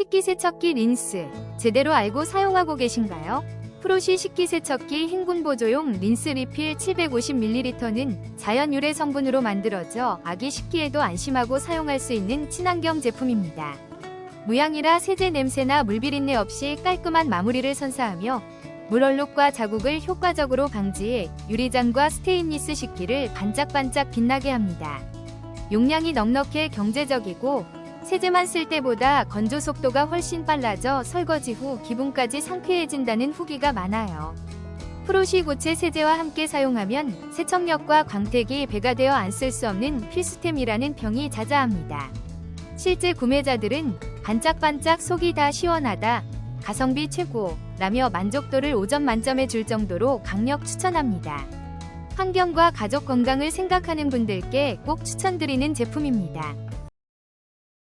식기세척기 린스 제대로 알고 사용하고 계신가요? 프로시 식기세척기 행군보조용 린스 리필 750ml는 자연 유래 성분으로 만들어져 아기 식기에도 안심하고 사용할 수 있는 친환경 제품입니다. 무향이라 세제 냄새나 물비린내 없이 깔끔한 마무리를 선사하며 물 얼룩과 자국을 효과적으로 방지해 유리잔과 스테인리스 식기를 반짝반짝 빛나게 합니다. 용량이 넉넉해 경제적이고 세제만 쓸 때보다 건조 속도가 훨씬 빨라져 설거지 후 기분까지 상쾌해진다는 후기가 많아요. 프로시 고체 세제와 함께 사용하면 세척력과 광택이 배가 되어 안 쓸 수 없는 필수템이라는 평이 자자합니다. 실제 구매자들은 반짝반짝 속이 다 시원하다, 가성비 최고, 라며 만족도를 5점 만점에 줄 정도로 강력 추천합니다. 환경과 가족 건강을 생각하는 분들께 꼭 추천드리는 제품입니다.